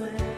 man.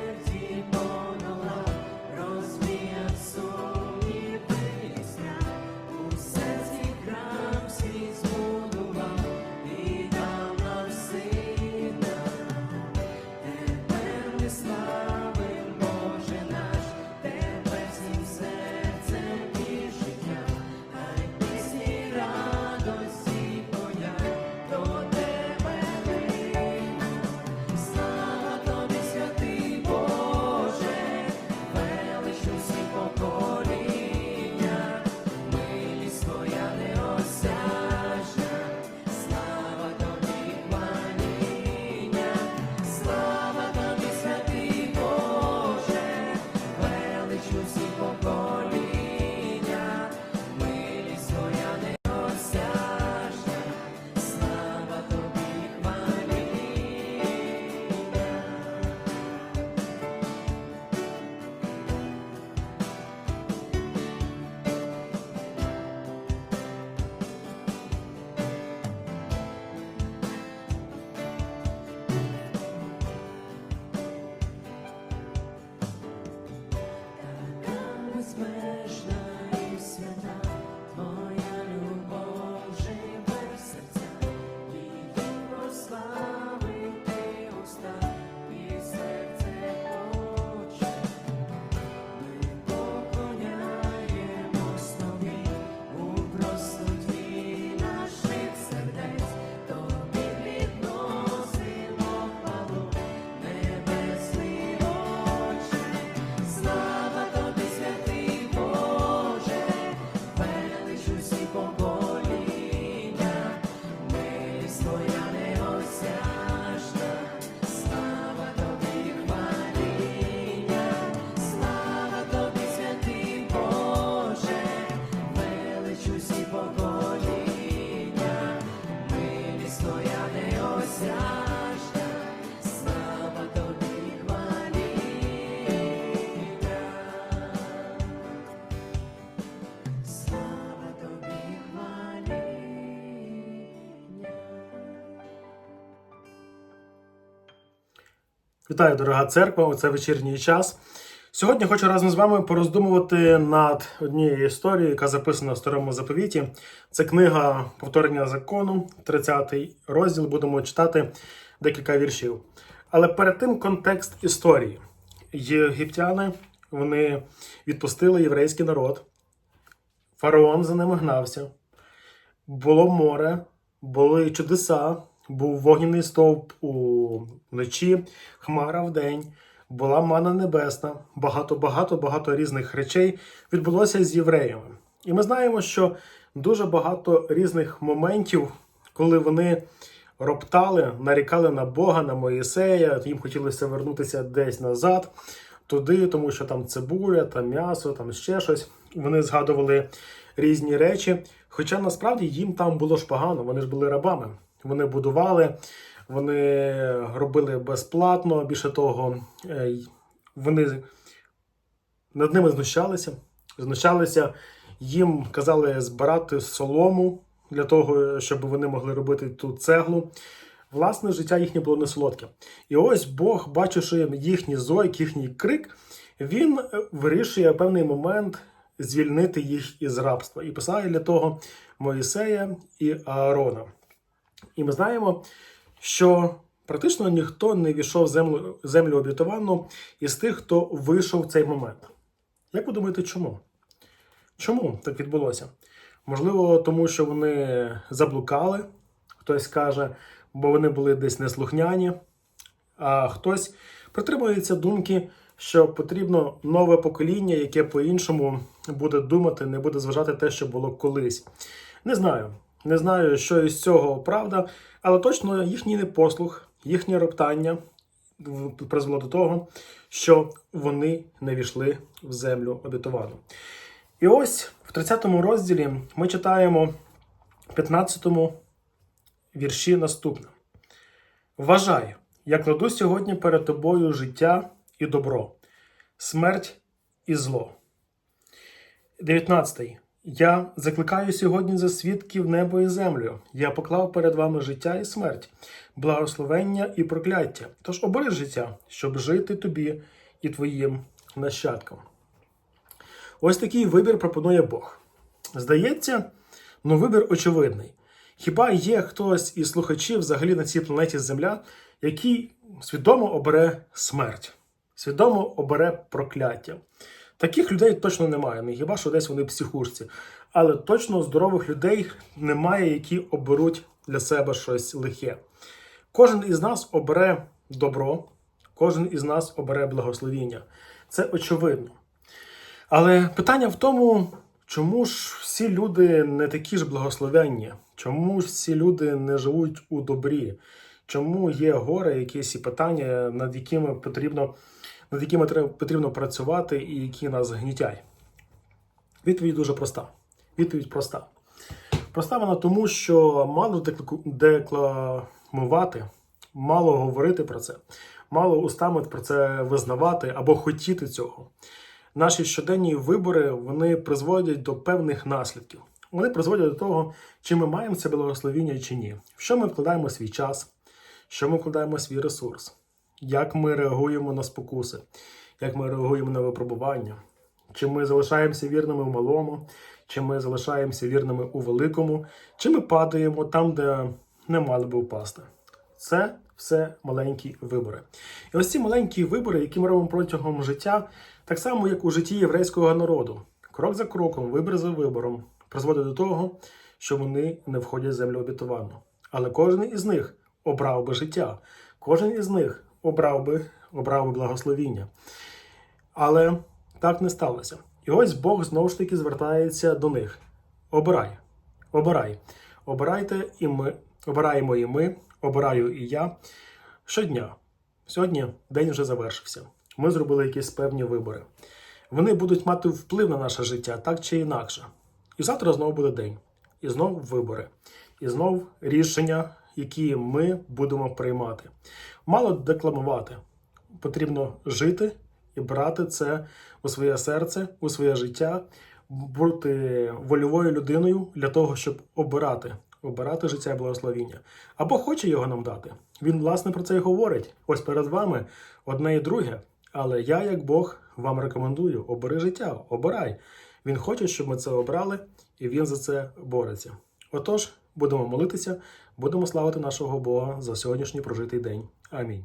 Вітаю, дорога церква! Оце вечірній час. Сьогодні хочу разом з вами пороздумувати над однією історією, яка записана в старому заповіті. Це книга повторення закону, 30 розділ. Будемо читати декілька віршів. Але перед тим контекст історії. Єгиптяни вони відпустили єврейський народ. Фараон за ними гнався. Було море, були чудеса, був вогняний стовп у вночі, хмара вдень, була мана небесна, багато, багато, багато різних речей відбулося з євреями. І ми знаємо, що дуже багато різних моментів, коли вони роптали, нарікали на Бога, на Моїсея, їм хотілося вернутися десь назад, туди, тому що там цибуля, там м'ясо, там ще щось. Вони згадували різні речі. Хоча насправді їм там було ж погано, вони ж були рабами. Вони будували, вони робили безплатно. Більше того, е, вони над ними знущалися. Знущалися, їм казали збирати солому для того, щоб вони могли робити ту цеглу. Власне, життя їхнє було не солодке. І ось Бог, бачивши їхній зойк, їхній крик, він е, вирішує в певний момент звільнити їх із рабства і посилає для того Моїсея і Аарона. І ми знаємо, що практично ніхто не війшов в землю, землю обітовану із тих, хто вийшов в цей момент. Як ви думаєте, чому? Чому так відбулося? Можливо, тому що вони заблукали, хтось каже, бо вони були десь неслухняні, а хтось притримується думки, що потрібно нове покоління, яке по-іншому буде думати, не буде зважати те, що було колись. Не знаю. Не знаю, що із цього правда, але точно їхній непослух, їхнє роптання призвело до того, що вони не війшли в землю обітовану. І ось в 30 розділі ми читаємо в 15 вірші наступне. Вважай, я кладу сьогодні перед тобою життя і добро, смерть і зло. 19. Я закликаю сьогодні за свідків небо і землю. Я поклав перед вами життя і смерть, благословення і прокляття. Тож обери життя, щоб жити тобі і твоїм нащадкам. Ось такий вибір пропонує Бог. Здається, ну вибір очевидний. Хіба є хтось із слухачів взагалі на цій планеті Земля, який свідомо обере смерть, свідомо обере прокляття? Таких людей точно немає, не хіба що десь вони психушці. Але точно здорових людей немає, які оберуть для себе щось лихе. Кожен із нас обере добро, кожен із нас обере благословіння. Це очевидно. Але питання в тому, чому ж всі люди не такі ж благословенні? Чому ж всі люди не живуть у добрі? Чому є горе, якісь і питання, над якими потрібно, над якими потрібно працювати і які нас гнітять? Відповідь дуже проста. Відповідь проста. Проста вона тому, що мало декламувати, мало говорити про це, мало устами про це визнавати або хотіти цього. Наші щоденні вибори вони призводять до певних наслідків. Вони призводять до того, чи ми маємо це благословіння чи ні. В що ми вкладаємо свій час, що ми вкладаємо свій ресурс, як ми реагуємо на спокуси, як ми реагуємо на випробування, чи ми залишаємося вірними в малому, чи ми залишаємося вірними у великому, чи ми падаємо там, де не мали би впасти. Це все маленькі вибори. І ось ці маленькі вибори, які ми робимо протягом життя, так само, як у житті єврейського народу, крок за кроком, вибір за вибором, призводить до того, що вони не входять в землю обітовану. Але кожен із них обрав би життя, кожен із них обрав би, обрав би благословіння. Але так не сталося. І ось Бог знову ж таки звертається до них: обирай, обирай, обирайте і ми, обираємо і ми, обираю і я щодня. Сьогодні день вже завершився. Ми зробили якісь певні вибори. Вони будуть мати вплив на наше життя так чи інакше. І завтра знову буде день. І знову вибори. І знов рішення, які ми будемо приймати. Мало декламувати. Потрібно жити і брати це у своє серце, у своє життя, бути вольовою людиною для того, щоб обирати, обирати життя і благословіння. Або хоче його нам дати. Він, власне, про це і говорить. Ось перед вами одне і друге. Але я, як Бог, вам рекомендую: обери життя, обирай. Він хоче, щоб ми це обрали, і він за це бореться. Отож, будемо молитися, будемо славити нашого Бога за сьогоднішній прожитий день. Амінь.